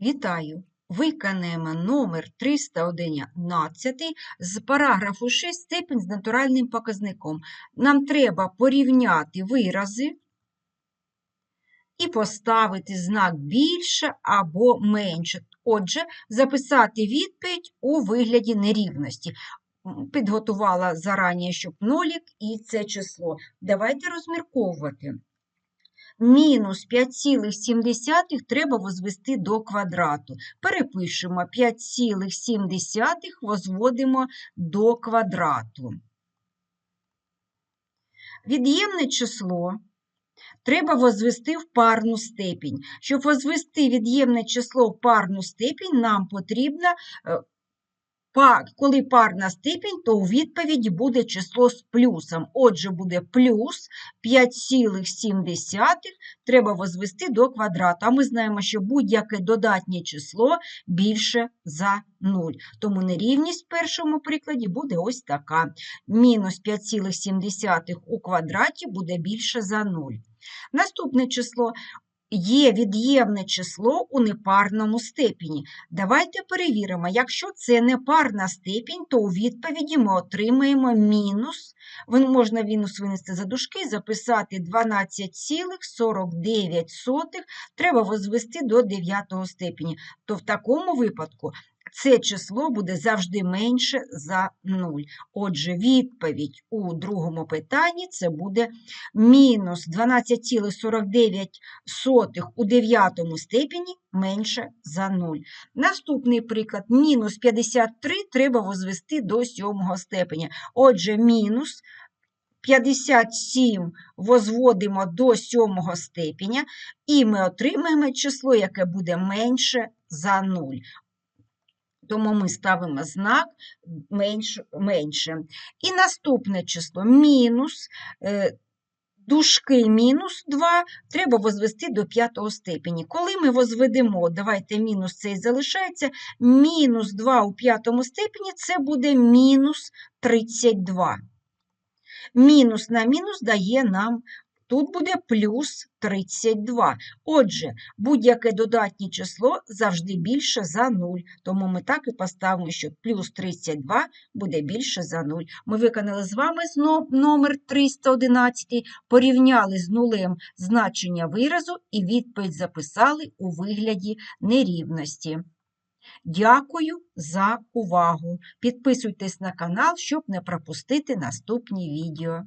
Вітаю! Виконаємо номер 311 з параграфу 6 степень з натуральним показником. Нам треба порівняти вирази і поставити знак більше або менше. Отже, записати відповідь у вигляді нерівності. Підготувала зарані, щоб нолік і це число. Давайте розмірковувати. Мінус 5,7 треба возвести до квадрату. Перепишемо 5,7 возводимо до квадрату. Від'ємне число треба возвести в парну степінь. Щоб возвести від'ємне число в парну степінь, нам потрібно, е, па- коли парна степінь, то у відповіді буде число з плюсом. Отже, буде плюс 5,7 треба возвести до квадрату. А ми знаємо, що будь-яке додатнє число більше за 0. Тому нерівність в першому прикладі буде ось така. Мінус 5,7 у квадраті буде більше за 0. Наступне число є від'ємне число у непарному степені. Давайте перевіримо, якщо це непарна степінь, то у відповіді ми отримаємо мінус, можна мінус винести за дужки, записати 12,49 треба возвести до 9 степені. То в такому випадку це число буде завжди менше за 0. Отже, відповідь у другому питанні це буде мінус 12,49 у 9 степені менше за 0. Наступний приклад мінус 53 треба возвести до 7 степеня. Отже, мінус 57 возводимо до 7 степеня, і ми отримаємо число, яке буде менше за 0. Тому ми ставимо знак менш, менше. І наступне число мінус, е, дужки мінус 2 треба возвести до п'ятого степені. Коли ми возведемо, давайте мінус цей залишається, мінус 2 у п'ятому степені це буде мінус 32. Мінус на мінус дає нам, тут буде плюс 32. Отже, будь-яке додатнє число завжди більше за 0. Тому ми так і поставимо, що плюс 32 буде більше за 0. Ми виконали з вами номер 311, порівняли з нулем значення виразу і відповідь записали у вигляді нерівності. Дякую за увагу. Підписуйтесь на канал, щоб не пропустити наступні відео.